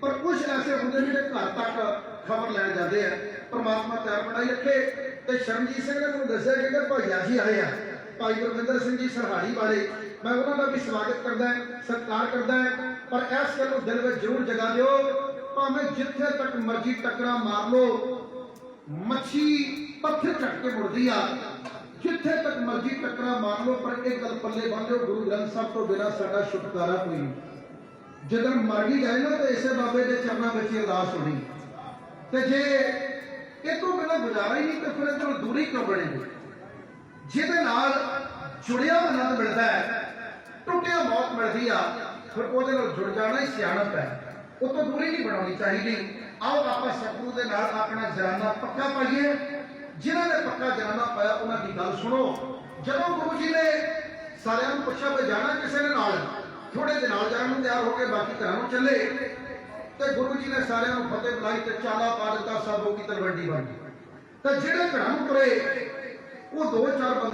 ਪਰ ਕੁਝ ਐਸੇ ਹੁੰਦੇ ਨੇ ਜਿਹੜੇ ਘਰ ਤੱਕ ਖਬਰ ਲੈਣ ਜਾਂਦੇ ਆ। ਪ੍ਰਮਾਤਮਾ ਪਿਆਰ ਬਣਾਈ ਰੱਖੇ। ਤੇ ਸ਼ਰਨਜੀਤ ਸਿੰਘ ਨੇ ਮੈਨੂੰ ਦੱਸਿਆ ਕਿ ਭਾਈਆ ਜੀ ਆਏ ਆ। ਭਾਈ ਗੁਰਵਿੰਦਰ ਸਿੰਘ ਜੀ ਸਰਹਾੜੀ ਵਾਲੇ ਮੈਂ ਉਹਨਾਂ ਦਾ ਵੀ ਸਵਾਗਤ ਕਰਦਾ ਸਤਿਕਾਰ ਕਰਦਾ ਪਰ ਇਸ ਗੱਲ ਨੂੰ ਦਿਲ ਵਿੱਚ ਜ਼ਰੂਰ ਜਗਾ ਦਿਓ। ਭਾਵੇਂ ਜਿੱਥੇ ਤੱਕ ਮਰਜ਼ੀ ਟੱਕਰਾਂ ਮਾਰ ਲਓ, ਮੱਛੀ ਪੱਥਰ ਚੱਕ ਕੇ ਮੁੜਦੀ ਆ। ਜਿੱਥੇ ਤੱਕ ਮਰਜ਼ੀ ਟੱਕਰਾਂ ਮਾਰ ਲਓ, ਪਰ ਇਹ ਗੱਲ ਪੱਲੇ ਬੰਨ ਲਿਓ ਗੁਰੂ ਗ੍ਰੰਥ ਸਾਹਿਬ ਤੋਂ ਬਿਨਾਂ ਸਾਡਾ ਛੁਟਕਾਰਾ ਕੋਈ ਨਹੀਂ। ਜਦੋਂ ਮਰ ਵੀ ਜਾਏ ਨਾ, ਤੇ ਇਸੇ ਬਾਬੇ ਦੇ ਚਰਨਾਂ ਵਿੱਚ ਹੀ ਅਰਦਾਸ ਹੋਣੀ। ਤੇ ਜੇ ਇਹ ਤੋਂ ਬਿਨਾਂ ਗੁਜ਼ਾਰਾ ਹੀ ਨਹੀਂ, ਤੇ ਫਿਰ ਇਹ ਦੂਰੀ ਕਿਉਂ ਬਣੇਗੀ? ਜਿਹਦੇ ਨਾਲ ਜੁੜਿਆ ਆਨੰਦ ਮਿਲਦਾ ਹੈ, ਟੁੱਟਿਆ ਮੌਤ ਮਿਲਦੀ ਆ, ਫਿਰ ਉਹਦੇ ਨਾਲ ਜੁੜ ਜਾਣਾ ਹੀ ਸਿਆਣਪ ਹੈ। ਉਹ ਤੋਂ ਦੂਰੀ ਨਹੀਂ ਬਣਾਉਣੀ ਚਾਹੀਦੀ। ਆਓ ਆਪਾਂ ਸਤਿਗੁਰੂ ਦੇ ਨਾਲ ਆਪਣਾ ਜਰਾਨਾ ਪੱਕਾ ਪਾਈਏ। ਜਿਨ੍ਹਾਂ ਨੇ ਪੱਕਾ ਜਰਾਨਾ ਪਾਇਆ, ਉਹਨਾਂ ਦੀ ਗੱਲ ਸੁਣੋ। ਜਦੋਂ ਗੁਰੂ ਜੀ ਨੇ ਸਾਰਿਆਂ ਨੂੰ ਪੁੱਛਿਆ ਵੀ ਜਾਣਾ ਕਿਸੇ ਨੇ ਨਾਲ? ਥੋੜੇ ਦੇ ਨਾਲ ਜਾਣ ਨੂੰ ਤਿਆਰ ਹੋ ਕੇ ਬਾਕੀ ਘਰਾਂ ਨੂੰ ਚੱਲੇ। ਤੇ ਗੁਰੂ ਜੀ ਨੇ ਸਾਰਿਆਂ ਨੂੰ ਫਤਿਹ ਬੁਲਾਈ ਤੇ ਚਾਲਾ ਪਾ ਦਿੱਤਾ, ਸਭੋ ਕੀ ਤਲਵੰਡੀ ਬਣ ਗਈ ਤਾਂ ਜਿਹੜੇ ਘਰਾਂ ਨੂੰ ਤੁਰੇ, ਉਹ ਦੋ ਚਾਰ ਬੰਦੇ